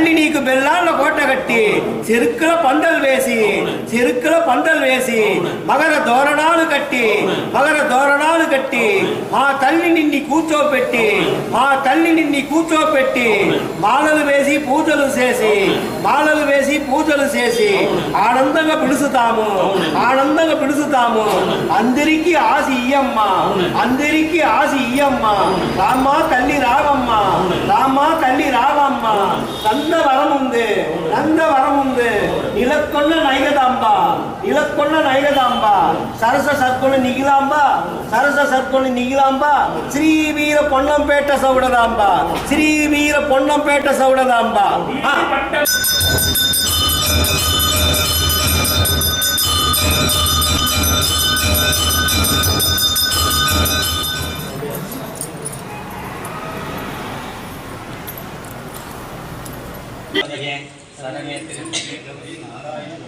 తల్లి నీకు బెల్లాన్న కోట కట్టి చెరుకుల పందలు వేసి చెరుకుల పందలు వేసి మగర దోరణాలు కట్టి మగర దోరణాలు కట్టి మా తల్లి నిన్ని కూర్చోపెట్టి మా తల్లి నిన్ని కూర్చోపెట్టి మాలలు వేసి పూజలు చేసి మాలలు వేసి పూజలు చేసి ఆనందంగా పిలుచుతాము ఆనందంగా పిలుచుతాము అందరికీ ఆశ ఇయ్యమ్మ అందరికీ ఆశ ఇయ్యమ్మ రామ్మా తల్లి రావమ్మ రామ్మా తల్లి தந்த வரம் உண்டு. தந்த வரம் உண்டு. இலக்கொன்ன நைகதாம்பா. இலக்கொன்ன நைகதாம்பா. சரச சற்கொள்ள நிகிலாம்பா. சரச சற்கொள்ள நிகிலாம்பா. ஸ்ரீவீர பொன்னம்பேட்ட சவுடதாம்பா. ஸ்ரீவீர பொன்னம்பேட்ட சவுடதாம்பா. சரணே சரணே திருச்சி நாராயண